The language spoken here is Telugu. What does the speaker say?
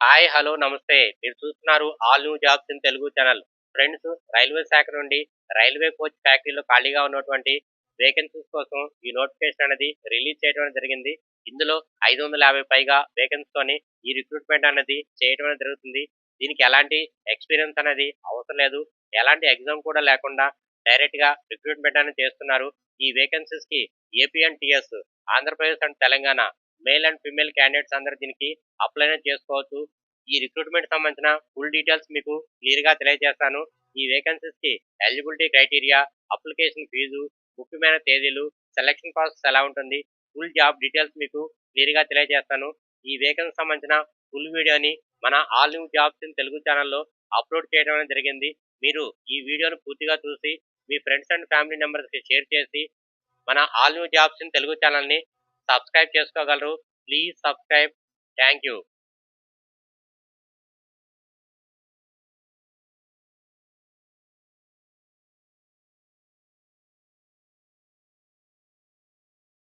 హాయ్ హలో నమస్తే. మీరు చూస్తున్నారు all new jobs in Telugu channel. Friends railway శాఖ నుండి రైల్వే కోచ్ ఫ్యాక్టరీలో ఖాళీగా ఉన్నటువంటి వేకెన్సీస్ కోసం ఈ నోటిఫికేషన్ అనేది రిలీజ్ చేయడం అనేది జరిగింది. ఇందులో ఐదు వందల యాభై పైగా వేకెన్సీతోని ఈ రిక్రూట్మెంట్ అనేది చేయడం అనేది జరుగుతుంది. దీనికి ఎలాంటి ఎక్స్పీరియన్స్ అనేది అవసరం లేదు. ఎలాంటి ఎగ్జామ్ కూడా లేకుండా డైరెక్ట్గా రిక్రూట్మెంట్ అనేది చేస్తున్నారు. ఈ వేకెన్సీస్కి AP and TS Andhra Pradesh and Telangana male and female candidates అందరూ దీనికి అప్లై చేసుకోవచ్చు. ఈ రిక్రూట్మెంట్ సంబంధించిన ఫుల్ డీటెయిల్స్ మీకు క్లియర్గా తెలియజేస్తాను. ఈ వేకెన్సీస్కి ఎలిజిబిలిటీ క్రైటీరియా అప్లికేషన్ ఫీజు ముఖ్యమైన తేదీలు సెలక్షన్ ప్రాసెస్ ఎలా ఉంటుంది ఫుల్ జాబ్ డీటెయిల్స్ మీకు క్లియర్గా తెలియజేస్తాను. ఈ వేకెన్సీ సంబంధించిన ఫుల్ వీడియోని మన all new jobs in Telugu ఛానల్లో అప్లోడ్ చేయడం అనేది జరిగింది. మీరు ఈ వీడియోను పూర్తిగా చూసి మీ ఫ్రెండ్స్ అండ్ ఫ్యామిలీ మెంబర్స్కి షేర్ చేసి మన all new jobs in Telugu ఛానల్ని సబ్స్క్రైబ్ చేసుకోగలరు ప్లీజ్ సబ్స్క్రైబ్ థ్యాంక్ యూ